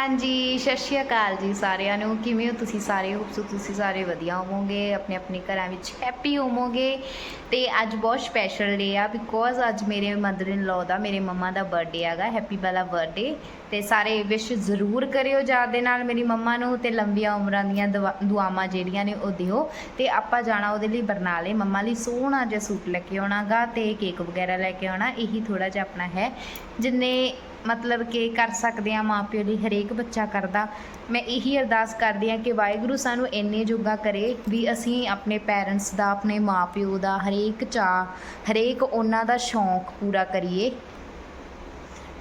ਹਾਂਜੀ, ਸਤਿ ਸ਼੍ਰੀ ਅਕਾਲ ਜੀ ਸਾਰਿਆਂ ਨੂੰ। ਕਿਵੇਂ ਹੋ ਤੁਸੀਂ ਸਾਰੇ? ਹੋਪ ਤੁਸੀਂ ਸਾਰੇ ਵਧੀਆ ਹੋਵੋਗੇ, ਆਪਣੇ ਆਪਣੇ ਘਰਾਂ ਵਿੱਚ ਹੈਪੀ ਹੋਵੋਗੇ। ਤੇ ਅੱਜ ਬਹੁਤ ਸਪੈਸ਼ਲ ਡੇ ਆ ਬਿਕੋਜ਼ ਅੱਜ ਮੇਰੇ ਮਦਰ ਇਨ ਲਾਅ ਦਾ, ਮੇਰੇ ਮੰਮਾ ਦਾ ਬਰਥਡੇ ਹੈਗਾ ਹੈਪੀ ਵਾਲਾ ਬਰਥਡੇ ਤੇ ਸਾਰੇ ਵਿਸ਼ ਜ਼ਰੂਰ ਕਰਿਓ ਯਾਦ ਦੇ ਨਾਲ ਮੇਰੀ ਮੰਮਾ ਨੂੰ ਤੇ ਲੰਬੀਆਂ ਉਮਰਾਂ ਦੀਆਂ ਦੁਆ- ਦੁਆਵਾਂ ਜਿਹੜੀਆਂ ਨੇ ਉਹ ਦਿਓ। ਤੇ ਆਪਾਂ ਜਾਣਾ ਉਹਦੇ ਲਈ ਬਰਨਾਲੇ। ਮੰਮਾ ਲਈ ਸੋਹਣਾ ਜਿਹਾ ਸੂਟ ਲੈ ਕੇ ਆਉਣਾਗਾ ਤੇ ਕੇਕ ਵਗੈਰਾ ਲੈ ਕੇ ਆਉਣਾ। ਇਹੀ ਥੋੜਾ ਜਿਹਾ ਆਪਣਾ ਹੈ। ਜਿੰਨੇ ਮਤਲਬ ਕਿ ਕਰ ਸਕਦੇ ਆ ਮਾਪਿਓ ਲਈ ਹਰੇਕ ਬੱਚਾ ਕਰਦਾ। ਮੈਂ ਇਹੀ ਅਰਦਾਸ ਕਰਦੀ ਆ ਕਿ ਵਾਹਿਗੁਰੂ ਸਾਨੂੰ ਇੰਨੇ ਜੋਗਾ ਕਰੇ ਵੀ ਅਸੀਂ ਆਪਣੇ ਪੈਰੈਂਟਸ ਦਾ, ਆਪਣੇ ਮਾਪਿਓ ਦਾ ਹਰੇਕ ਚਾਅ, ਹਰੇਕ ਉਹਨਾਂ ਦਾ ਸ਼ੌਂਕ ਪੂਰਾ ਕਰੀਏ।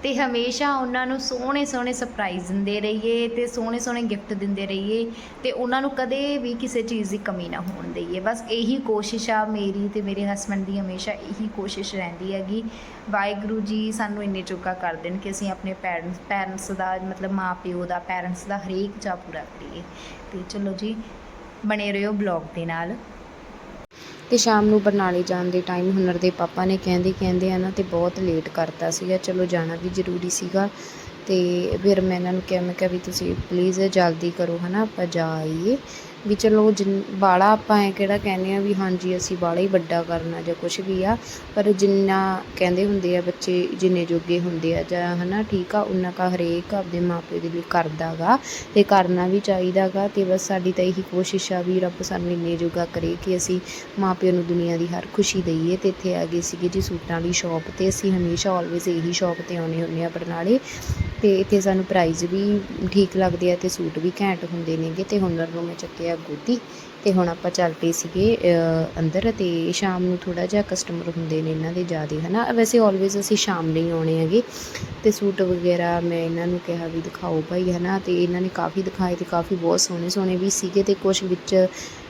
ਤੇ ਹਮੇਸ਼ਾ ਉਹਨਾਂ ਨੂੰ ਸੋਹਣੇ ਸੋਹਣੇ ਸਰਪ੍ਰਾਈਜ਼ ਦਿੰਦੇ ਰਹੀਏ ਤੇ ਸੋਹਣੇ ਸੋਹਣੇ ਗਿਫਟ ਦਿੰਦੇ ਰਹੀਏ ਤੇ ਉਹਨਾਂ ਨੂੰ ਕਦੇ ਵੀ ਕਿਸੇ ਚੀਜ਼ ਦੀ ਕਮੀ ਨਾ ਹੋਣ ਦਈਏ। ਬਸ ਇਹੀ ਕੋਸ਼ਿਸ਼ ਆ ਮੇਰੀ ਤੇ ਮੇਰੇ ਹਸਬੰਡ ਦੀ ਹਮੇਸ਼ਾ ਇਹੀ ਕੋਸ਼ਿਸ਼ ਰਹਿੰਦੀ ਹੈਗੀ। ਵਾਹਿਗੁਰੂ ਜੀ ਸਾਨੂੰ ਇੰਨੇ ਚੁੱਕਾ ਕਰ ਦੇਣ ਕਿ ਅਸੀਂ ਆਪਣੇ ਪੈਰੈਂਟਸ ਪੈਰੈਂਟਸ ਦਾ ਮਤਲਬ ਮਾਪਿਓ ਦਾ ਪੈਰੈਂਟਸ ਦਾ ਹਰੇਕ ਚਾਹ ਪੂਰਾ ਕਰੀਏ। ਤੇ ਚਲੋ ਜੀ, ਬਣੇ ਰਹੋ ਬਲੌਗ ਦੇ ਨਾਲ। ਅਤੇ ਸ਼ਾਮ ਨੂੰ ਬਰਨਾਲੇ ਜਾਣ ਦੇ ਟਾਈਮ ਹੁਨਰ ਦੇ ਪਾਪਾ ਨੇ ਕਹਿੰਦੇ ਕਹਿੰਦੇ ਆ ਨਾ ਤੇ ਬਹੁਤ ਲੇਟ ਕਰਤਾ ਸੀਗਾ, ਚਲੋ ਜਾਣਾ ਵੀ ਜ਼ਰੂਰੀ ਸੀਗਾ ਅਤੇ ਫਿਰ ਮੈਂ ਇਹਨਾਂ ਨੂੰ ਕਿਹਾ, ਮੈਂ ਕਿਹਾ ਵੀ ਤੁਸੀਂ ਪਲੀਜ਼ ਜਲਦੀ ਕਰੋ ਹੈ ਨਾ ਆਪਾਂ ਜਾ ਆਈਏ। ਵੀ ਚਲੋ ਜਿੰਨ ਬਾਲਾ ਆਪਾਂ ਐਂ ਕਿਹੜਾ ਕਹਿੰਦੇ ਆ ਵੀ ਹਾਂਜੀ, ਅਸੀਂ ਬਾਹਲਾ ਹੀ ਵੱਡਾ ਕਰਨਾ ਜਾਂ ਕੁਝ ਵੀ ਆ, ਪਰ ਜਿੰਨਾ ਕਹਿੰਦੇ ਹੁੰਦੇ ਆ ਬੱਚੇ ਜਿੰਨੇ ਜੋਗੇ ਹੁੰਦੇ ਆ ਜਾਂ ਹਨਾ ਠੀਕ ਆ ਉਨਾ ਕਾ ਹਰੇਕ ਆਪਦੇ ਮਾਪੇ ਦੇ ਲਈ ਕਰਦਾ ਗਾ ਤੇ ਕਰਨਾ ਵੀ ਚਾਹੀਦਾ ਗਾ ਤੇ ਬਸ ਸਾਡੀ ਤਾਂ ਇਹੀ ਕੋਸ਼ਿਸ਼ ਆ ਵੀ ਰੱਬ ਸਾਨੂੰ ਇੰਨੇ ਜੋਗਾ ਕਰੇ ਕਿ ਅਸੀਂ ਮਾਪਿਆਂ ਨੂੰ ਦੁਨੀਆ ਦੀ ਹਰ ਖੁਸ਼ੀ ਦਈਏ ਤੇ ਇੱਥੇ ਆ ਗਏ ਸੀਗੇ ਜੀ ਸੂਟਾਂ ਵਾਲੀ ਸ਼ਾਪ ਤੇ ਅਸੀਂ ਹਮੇਸ਼ਾ ਆਲਵੇਜ਼ ਇਹੀ ਸ਼ਾਪ ਤੇ ਆਉਨੇ ਹੁੰਨੇ ਆ ਬਰਨਾਲੇ। ਅਤੇ ਇੱਥੇ ਸਾਨੂੰ ਪ੍ਰਾਈਜ਼ ਵੀ ਠੀਕ ਲੱਗਦੇ ਆ ਅਤੇ ਸੂਟ ਵੀ ਘੈਂਟ ਹੁੰਦੇ ਨੇਗੇ ਅਤੇ ਹੁਨਰ ਨੂੰ ਮੈਂ ਚੱਕਿਆ ਗੋਦੀ ਤੇ ਹੁਣ ਆਪਾਂ ਚੱਲ ਪਏ ਸੀਗੇ ਅੰਦਰ ਤੇ ਸ਼ਾਮ ਨੂੰ ਥੋੜਾ ਜਿਹਾ ਕਸਟਮਰ ਹੁੰਦੇ ਨੇ ਇਹਨਾਂ ਦੇ ਜ਼ਿਆਦੇ, ਹਨਾ? ਵੈਸੇ ਆਲਵੇਜ਼ ਅਸੀਂ ਸ਼ਾਮ ਲਈ ਆਉਣੇ ਹੈਗੇ ਤੇ ਸੂਟ ਵਗੈਰਾ ਮੈਂ ਇਹਨਾਂ ਨੂੰ ਕਿਹਾ ਵੀ ਦਿਖਾਓ ਭਾਈ, ਹਨਾ? ਤੇ ਇਹਨਾਂ ਨੇ ਕਾਫੀ ਦਿਖਾਏ ਤੇ ਕਾਫੀ ਬਹੁਤ ਸੋਹਣੇ ਸੋਹਣੇ ਵੀ ਸੀਗੇ ਤੇ ਕੁਝ ਵਿੱਚ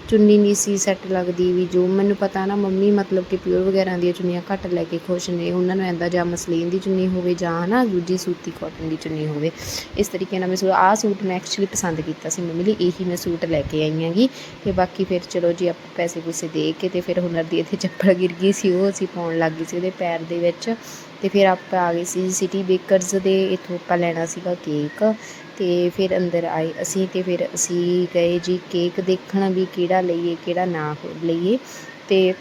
ਚੁੰਨੀ ਨਹੀਂ ਸੀ ਸੈੱਟ ਲੱਗਦੀ ਵੀ ਜੋ ਮੈਨੂੰ ਪਤਾ ਨਾ, ਮੰਮੀ ਮਤਲਬ ਕਿ ਪਿਓਰ ਵਗੈਰਾ ਦੀਆਂ ਚੁੰਨੀਆਂ ਘੱਟ ਲੈ ਕੇ ਖੁਸ਼ ਨੇ, ਉਹਨਾਂ ਨੂੰ ਐਂਦਾ ਜਾਂ ਮਸਲੀਨ ਦੀ ਚੁੰਨੀ ਹੋਵੇ ਜਾਂ ਨਾ ਦੂਜੀ ਸੂਤੀ ਕਾਟਨ ਦੀ ਚੁੰਨੀ ਹੋਵੇ। ਇਸ ਤਰੀਕੇ ਨਾਲ ਮੈਂ ਸੂਟ ਆਹ ਸੂਟ ਮੈਂ ਐਕਚੁਅਲੀ ਪਸੰਦ ਕੀਤਾ ਸੀ ਮੰਮੀ ਲਈ, ਇਹੀ ਮੈਂ ਸੂਟ ਲੈ ਕੇ ਆਈ ਹੈਗੀ ਤੇ ਬਾਕੀ ਫਿਰ ਚਲੋ ਜੀ ਆਪਾਂ ਪੈਸੇ ਪੂਸੇ ਦੇ ਕੇ ਤੇ ਫਿਰ ਹੁਨਰ ਦੀ ਇੱਥੇ ਚੱਪਲ ਗਿਰ ਗਈ ਸੀ, ਉਹ ਅਸੀਂ ਪਾਉਣ ਲੱਗ ਗਏ ਸੀ ਉਹਦੇ ਪੈਰ ਦੇ ਵਿੱਚ ਤੇ ਫਿਰ ਆਪਾਂ ਆ ਗਏ ਸੀ ਸਿਟੀ ਬੇਕਰਸ ਦੇ, ਇੱਥੋਂ ਆਪਾਂ ਲੈਣਾ ਸੀਗਾ ਕੇਕ ਤੇ ਫਿਰ ਅੰਦਰ ਆਏ ਅਸੀਂ ਤੇ ਫਿਰ ਅਸੀਂ ਗਏ ਜੀ ਕੇਕ ਦੇਖਣ ਵੀ ਕਿਹੜਾ ਲਈਏ, ਕਿਹੜਾ ਨਾ ਲਈਏ ਤੇ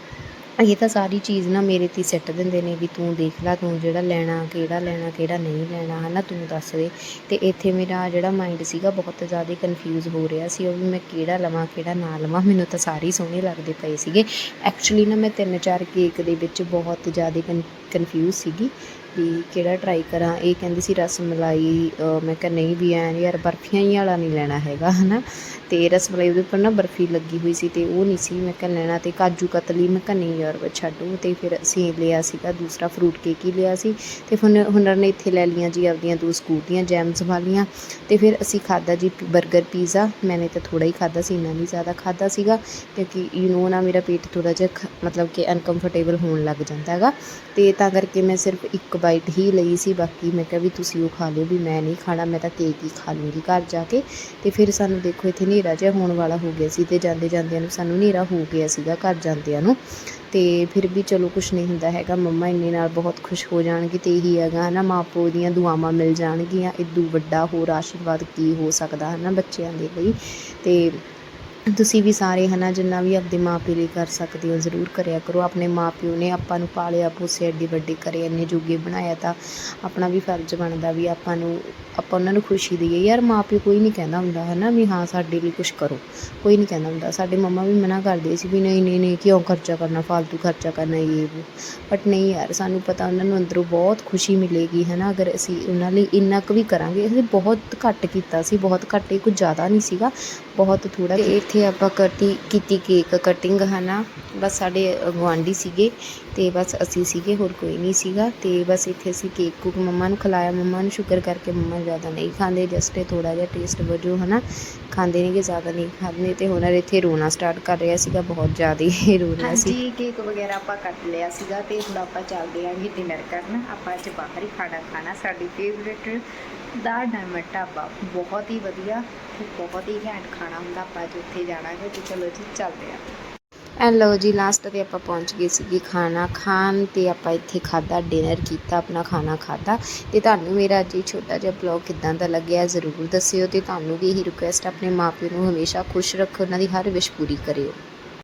ਇਹ ਤਾਂ ਸਾਰੀ ਚੀਜ਼ ਨਾ ਮੇਰੇ ਤੇ ਸਿੱਟ ਦਿੰਦੇ ਨੇ ਵੀ ਤੂੰ ਦੇਖ ਲੈ, ਤੂੰ ਜਿਹੜਾ ਲੈਣਾ, ਕਿਹੜਾ ਲੈਣਾ, ਕਿਹੜਾ ਨਹੀਂ ਲੈਣਾ, ਹਨਾ, ਤੂੰ ਦੱਸ ਦੇ। ਤੇ ਇੱਥੇ ਮੇਰਾ ਜਿਹੜਾ ਮਾਈਂਡ ਸੀਗਾ ਬਹੁਤ ਜ਼ਿਆਦਾ ਕਨਫਿਊਜ਼ ਹੋ ਰਿਹਾ ਸੀ, ਉਹ ਵੀ ਮੈਂ ਕਿਹੜਾ ਲਵਾਂ, ਕਿਹੜਾ ਨਾ ਲਵਾਂ, ਮੈਨੂੰ ਤਾਂ ਸਾਰੇ ਹੀ ਸੋਹਣੇ ਲੱਗਦੇ ਪਏ ਸੀਗੇ। ਐਕਚੁਅਲੀ ਨਾ ਮੈਂ ਤਿੰਨ ਚਾਰ ਕੇਕ ਦੇ ਵਿੱਚ ਬਹੁਤ ਜ਼ਿਆਦਾ ਕਨਫਿਊਜ਼ ਸੀਗੀ। ਵੀ ਕਿਹੜਾ ਟਰਾਈ ਕਰਾਂ? ਇਹ ਕਹਿੰਦੀ ਸੀ ਰਸ ਮਲਾਈ ਮੈਂ ਕਿਹਾ ਨਹੀਂ ਵੀ ਐ ਯਾਰ ਬਰਫੀਆਂ ਹੀ ਵਾਲਾ ਨਹੀਂ ਲੈਣਾ ਹੈਗਾ, ਹਨਾ? ਤੇ ਰਸ ਮਲਾਈ ਉਹਦੇ ਉੱਪਰ ਨਾ ਬਰਫੀ ਲੱਗੀ ਹੋਈ ਸੀ ਤੇ ਉਹ ਨਹੀਂ ਸੀ, ਮੈਂ ਕਿਹਾ ਲੈਣਾ ਤੇ ਕਾਜੂ ਕਤਲੀ, ਮੈਂ ਕਿਹਾ ਨਹੀਂ ਯਾਰ ਛੱਡੋ। ਤੇ ਫਿਰ ਅਸੀਂ ਲਿਆ ਸੀਗਾ, ਦੂਸਰਾ ਫਰੂਟ ਕੇਕ ਹੀ ਲਿਆ ਸੀ। ਤੇ ਹੁਨਰ ਨੇ ਇੱਥੇ ਲੈ ਲੀਆਂ ਜੀ ਆਪਦੀਆਂ ਦੋ ਸਕੂਟੀਆਂ ਜੈਮਸ ਵਾਲੀਆਂ। ਤੇ ਫਿਰ ਅਸੀਂ ਖਾਦਾ ਜੀ ਬਰਗਰ ਪੀਜ਼ਾ ਮੈਨੇ ਤਾਂ ਥੋੜਾ ਹੀ ਖਾਦਾ ਸੀ, ਇੰਨਾ ਨਹੀਂ ਜ਼ਿਆਦਾ ਖਾਦਾ ਸੀਗਾ, ਕਿਉਂਕਿ ਯੂ نو ਨਾ ਮੇਰਾ ਪੇਟ ਥੋੜਾ ਜਿਹਾ ਮਤਲਬ ਕਿ ਅਨਕੰਫਰਟੇਬਲ ਹੋਣ ਲੱਗ ਜਾਂਦਾ ਹੈਗਾ। ਤੇ ਤਾਂ ਕਰਕੇ ਮੈਂ ਸਿਰਫ ਇੱਕ ਬਾਈਟ ਹੀ ਲਈ ਸੀ, ਬਾਕੀ ਮੈਂ ਕਿਹਾ ਵੀ ਤੁਸੀਂ ਉਹ ਖਾ ਲਿਓ, ਵੀ ਮੈਂ ਨਹੀਂ ਖਾਣਾ, ਮੈਂ ਤਾਂ ਕੇਕ ਹੀ ਖਾ ਲੂੰਗੀ ਘਰ ਜਾ ਕੇ। ਤੇ ਫਿਰ ਸਾਨੂੰ ਦੇਖੋ ਇੱਥੇ ਹਨੇਰਾ ਜਿਹਾ ਹੋਣ ਵਾਲਾ ਹੋ ਗਿਆ ਸੀ ਤੇ ਜਾਂਦੇ ਜਾਂਦਿਆਂ ਨੂੰ ਸਾਨੂੰ ਹਨੇਰਾ ਹੋ ਗਿਆ ਸੀਗਾ ਘਰ ਜਾਂਦਿਆਂ ਨੂੰ। ਤੇ ਫਿਰ ਵੀ ਚਲੋ ਕੁਝ ਨਹੀਂ ਹੁੰਦਾ ਹੈਗਾ, ਮੰਮਾ ਇੰਨੇ ਨਾਲ ਬਹੁਤ ਖੁਸ਼ ਹੋ ਜਾਣਗੇ ਤੇ ਇਹੀ ਹੈਗਾ, ਹਨਾ ਮਾਪੋ ਦੀਆਂ ਦੁਆਵਾਂ ਮਿਲ ਜਾਣਗੀਆਂ ਇਦੋਂ ਵੱਡਾ ਹੋਰ ਆਸ਼ੀਰਵਾਦ ਕੀ ਹੋ ਸਕਦਾ, ਹਨਾ, ਬੱਚਿਆਂ ਦੇ ਲਈ। ਤੇ ਤੁਸੀਂ ਵੀ ਸਾਰੇ ਹੈ ਨਾ ਜਿੰਨਾ ਵੀ ਆਪਦੇ ਮਾਪੇ ਲਈ ਕਰ ਸਕਦੇ ਹੋ, ਜ਼ਰੂਰ ਕਰਿਆ ਕਰੋ। ਆਪਣੇ ਮਾਪਿਓ ਨੇ ਆਪਾਂ ਨੂੰ ਪਾਲਿਆ, ਪੋਸਿਆ, ਐਡੀ ਵੱਡੀ ਕਰੇ, ਇੰਨੇ ਜੋਗੇ ਬਣਾਇਆ ਤਾਂ ਆਪਣਾ ਵੀ ਫਰਜ਼ ਬਣਦਾ ਵੀ ਆਪਾਂ ਨੂੰ ਆਪਾਂ ਉਹਨਾਂ ਨੂੰ ਖੁਸ਼ੀ ਦਈਏ, ਯਾਰ ਮਾਪਿਓ ਕੋਈ ਨਹੀਂ ਕਹਿੰਦਾ ਹੁੰਦਾ ਹੈ ਨਾ ਵੀ ਹਾਂ ਸਾਡੇ ਲਈ ਕੁਝ ਕਰੋ, ਕੋਈ ਨਹੀਂ ਕਹਿੰਦਾ ਹੁੰਦਾ। ਸਾਡੇ ਮੰਮਾ ਵੀ ਮਨਾ ਕਰਦੇ ਸੀ ਵੀ ਨਹੀਂ ਨਹੀਂ ਨਹੀਂ, ਕਿਉਂ ਖਰਚਾ ਕਰਨਾ ਫालतू ਖਰਚਾ ਕਰਨਾ ਇਹ ਬਟ ਨਹੀਂ ਯਾਰ, ਸਾਨੂੰ ਪਤਾ ਉਹਨਾਂ ਨੂੰ ਅੰਦਰੋਂ ਬਹੁਤ ਖੁਸ਼ੀ ਮਿਲੇਗੀ ਹੈ ਨਾ ਅਗਰ ਅਸੀਂ ਉਹਨਾਂ ਲਈ ਇੰਨਾ ਕੁ ਵੀ ਕਰਾਂਗੇ। ਅਸੀਂ ਬਹੁਤ ਘੱਟ ਕੀਤਾ ਸੀ, ਬਹੁਤ ਘੱਟ, ਇਹ ਕੁਝ ਜ਼ਿਆਦਾ ਨਹੀਂ ਸੀਗਾ, ਬਹੁਤ ਥੋੜਾ ਇੱਥੇ ਆਪਾਂ ਕਰਤੀ, ਕੀਤੀ ਕੇਕ ਕਟਿੰਗ ਹੈ ਨਾ ਬਸ ਸਾਡੇ ਗੁਆਂਢੀ ਸੀਗੇ, ਤੇ ਬਸ ਅਸੀਂ ਸੀਗੇ, ਹੋਰ ਕੋਈ ਨਹੀਂ ਸੀਗਾ। ਤੇ ਬਸ ਇੱਥੇ ਅਸੀਂ ਕੇਕ ਕੁਕ ਮੰਮਾ ਨੂੰ ਖਿਲਾਇਆ, ਮੰਮਾ ਨੂੰ ਸ਼ੁਕਰ ਕਰਕੇ ਮੰਮਾ ਜ਼ਿਆਦਾ ਨਹੀਂ ਖਾਂਦੇ ਜਸਟ ਇਹ ਥੋੜਾ ਜਿਹਾ ਟੇਸਟ ਵਜੋਂ ਹਨਾ, ਖਾਂਦੇ ਨੇਗੇ, ਜ਼ਿਆਦਾ ਨਹੀਂ ਖਾਂਦੇ ਤੇ ਹੁਣ ਇੱਥੇ ਰੋਣਾ ਸਟਾਰਟ ਕਰ ਰਿਹਾ ਸੀਗਾ, ਬਹੁਤ ਜ਼ਿਆਦਾ ਹੀ ਰੋ ਰਿਹਾ ਸੀ। ਹਾਂਜੀ ਕੇਕ ਵਗੈਰਾ ਆਪਾਂ ਕੱਟ ਲਿਆ ਸੀਗਾ ਤੇ ਹੁਣ ਆਪਾਂ ਚੱਲਦੇ ਆਂਗੇ ਡਿਨਰ ਕਰਨ। ਆਪਾਂ ਅੱਜ ਬਾਹਰ ਹੀ ਖਾਣਾ ਖਾਣਾ, ਸਾਡੀ ਫੇਵਰੇਟ ਦਾ ਡਾਇਮੰਡ ਢਾਬਾ। ਬਹੁਤ ਹੀ ਵਧੀਆ ਤੇ ਬਹੁਤ ਹੀ ਘੈਂਟ ਖਾਣਾ ਹੁੰਦਾ, ਆਪਾਂ ਅੱਜ ਉੱਥੇ ਜਾਣਾ ਹੈ ਤੇ ਚਲੋ ਜੀ, ਚੱਲਦੇ ਆਂ। ਐ ਲਓ ਜੀ ਲਾਸਟ ਤੇ ਆਪਾਂ ਪਹੁੰਚ ਗਏ ਸੀਗੇ ਖਾਣਾ ਖਾਣ ਤੇ ਆਪਾਂ ਇੱਥੇ ਖਾਦਾ ਡਿਨਰ ਕੀਤਾ, ਆਪਣਾ ਖਾਣਾ ਖਾਦਾ ਤੇ ਤੁਹਾਨੂੰ ਮੇਰਾ ਅੱਜ ਇਹ ਛੋਟਾ ਜਿਹਾ ਬਲੌਗ ਕਿਦਾਂ ਦਾ ਲੱਗਿਆ ਜ਼ਰੂਰ ਦੱਸਿਓ ਤੇ ਤੁਹਾਨੂੰ ਵੀ ਇਹੀ ਰਿਕੁਐਸਟ ਆਪਣੇ ਮਾਪਿਆਂ ਨੂੰ ਹਮੇਸ਼ਾ ਖੁਸ਼ ਰੱਖੋ, ਉਹਨਾਂ ਦੀ ਹਰ ਵਿਸ਼ ਪੂਰੀ ਕਰਿਓ।